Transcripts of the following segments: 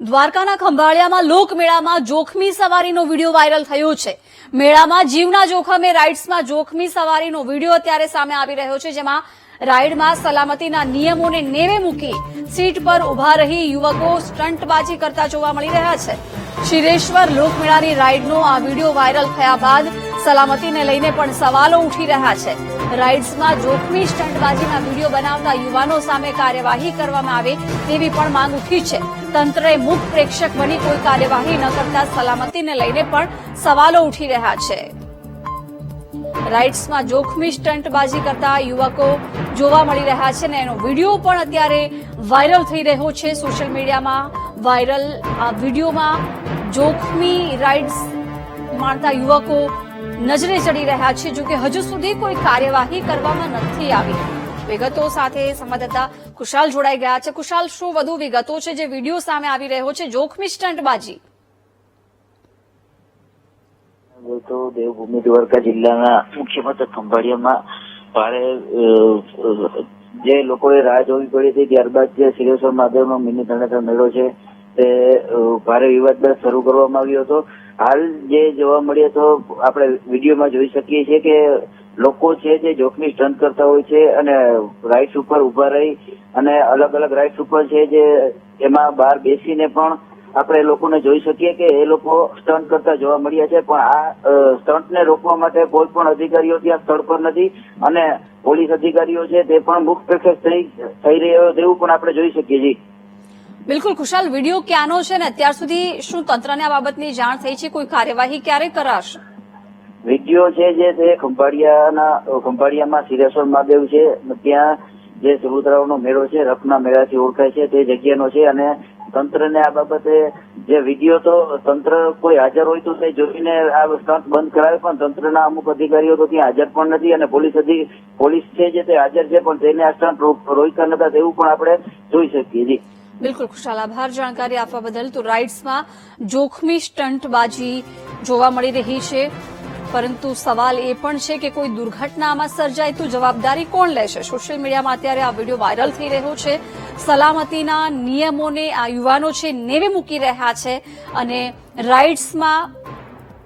દ્વારકાના ખંભાળિયામાં લોકમેળામાં જોખમી સવારીનો video viral થયો છે. મેળામાં જીવના જોખમે રાઇડ્સમાં જોખમી સવારીનો વીડિયો અત્યારે સામે આવી રહ્યો છે, જેમાં રાઇડમાં સલામતીના નિયમોને નેવે મૂકી સીટ પર ઊભા રહી યુવકો સ્ટંટબાજી કરતા જોવા મળી રહ્યા છે. શિરેશ્વર લોકમેળાની રાઇડનો આ વીડિયો વાયરલ થયા બાદ સલામતીને લઈને પણ સવાલો ઉઠી રહ્યા છે. રાઇડ્સમાં જોખમી સ્ટંટબાજીના વીડિયો બનાવતા યુવાનો સામે કાર્યવાહી કરવામાં આવે તેવી પણ માંગ ઉઠી છે. તંત્રએ મુખ પ્રેક્ષક બની કોઈ કાર્યવાહી ન કરતા સલામતીને લઈને પણ સવાલો ઉઠી રહ્યા છે. રાઇડ્સમાં જોખમી સ્ટંટબાજી કરતા યુવકો જોવા મળી રહ્યા છે ને એનો વીડિયો પણ અત્યારે વાયરલ થઈ રહ્યો છે સોશિયલ મીડિયામાં. વાયરલ આ વિડીયોમાં જોખમી રાઇડ્સ માણતા યુવકો નજરે ચડી રહ્યા છે જો કે હજુ સુધી કોઈ કાર્યવાહી કરવામાં નથી આવી. વિગતો સાથે સંવાદદાતા કુશાલ જોડાઈ ગયા છે. કુશાલ, શું વધુ વિગતો છે જે વીડિયો સામે આવી રહ્યો છે? જોખમી સ્ટંટબાજી તો દેવભૂમિ દ્વારકા જિલ્લાના મુખ્ય મથક ખંભાળિયામાં ભારે જે લોકોએ રાહ જોવી પડી હતી, ત્યારબાદ જે સિરેશ્વર મહાદેવનો મિની ધરણેતર મેળો છે, તે ભારે વિવાદ શરૂ કરવામાં આવ્યો હતો. હાલ જે જોવા મળીએ તો આપણે વિડીયોમાં જોઈ શકીએ છીએ કે લોકો છે જે જોખમી સ્ટન્ટ કરતા હોય છે અને રાઇટ્સ ઉપર ઊભા રહી અને અલગ અલગ રાઇટ્સ ઉપર છે જે એમાં બહાર બેસીને પણ આપણે લોકોને જોઈ શકીએ કે એ લોકો સ્ટન્ટ કરતા જોવા મળ્યા છે. પણ આ સ્ટન્ટને રોકવા માટે કોઈ પણ અધિકારીઓ ત્યાં સ્થળ પર નથી અને પોલીસ અધિકારીઓ છે તે પણ મુખ પ્રક્ષેપ થઈ રહ્યો તેવું પણ આપણે જોઈ શકીએ છીએ. બિલકુલ ખુશાલ, વીડિયો ક્યાંનો છે ને? અત્યાર સુધી શું તંત્રને આ બાબતની જાણ થઈ છે? કોઈ કાર્યવાહી ક્યારે કરાશે? વીડિયો છે જે તે ખંભાળિયાના ખંભાળિયામાં સિરેશ્વર મહાદેવ છે. ત્યાં જે સબુતરાઓનો મેળો છે, રથના મેળાથી ઓળખાય છે, તે જગ્યાનો છે. અને તંત્રને આ બાબતે જે વીડિયો તો તંત્ર કોઈ હાજર હોય તો તે જોઈને આ સ્ટન્ટ બંધ કરાવે, પણ તંત્રના અમુક અધિકારીઓ તો ત્યાં હાજર પણ નથી અને પોલીસ અધિક પોલીસ છે જે તે હાજર છે, પણ તેને આ સ્ટન્ટ રોક્યા નતા, તેવું પણ આપણે જોઈ શકીએ છીએ. બિલકુલ ખુશાલ આભાર. જાણકારી આપવા બદલ તો રાઇડ્સમાં જોખમી સ્ટંટબાજી જોવા મળી રહી છે. પરંતુ સવાલ એ પણ છે કે કોઈ દુર્ઘટનામાં સર્જાય તો જવાબદારી કોણ લેશે? સોશિયલ મીડિયામાં અત્યારે આ વીડિયો વાયરલ થઈ રહ્યો છે. સલામતીના નિયમોને આ યુવાનો છે નેવે મૂકી રહ્યા છે અને રાઇડ્સમાં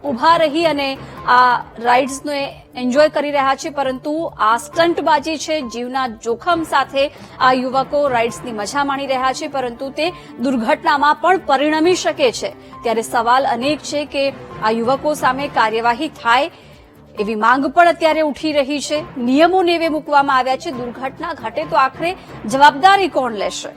ઊભા રહી અને આ રાઇડ્સને એન્જોય કરી રહ્યા છે, પરંતુ આ સ્ટંટબાજી છે, જીવના જોખમ સાથે આ યુવકો રાઇડ્સની મજા માણી રહ્યા છે, પરંતુ તે દુર્ઘટનામાં પણ પરિણમી શકે છે. ત્યારે સવાલ અનેક છે કે આ યુવકો સામે કાર્યવાહી થાય એવી માંગ પણ અત્યારે ઉઠી રહી છે. નિયમોને એવે મૂકવામાં આવ્યા છે. દુર્ઘટના ઘટે તો આખરે જવાબદારી કોણ લેશે?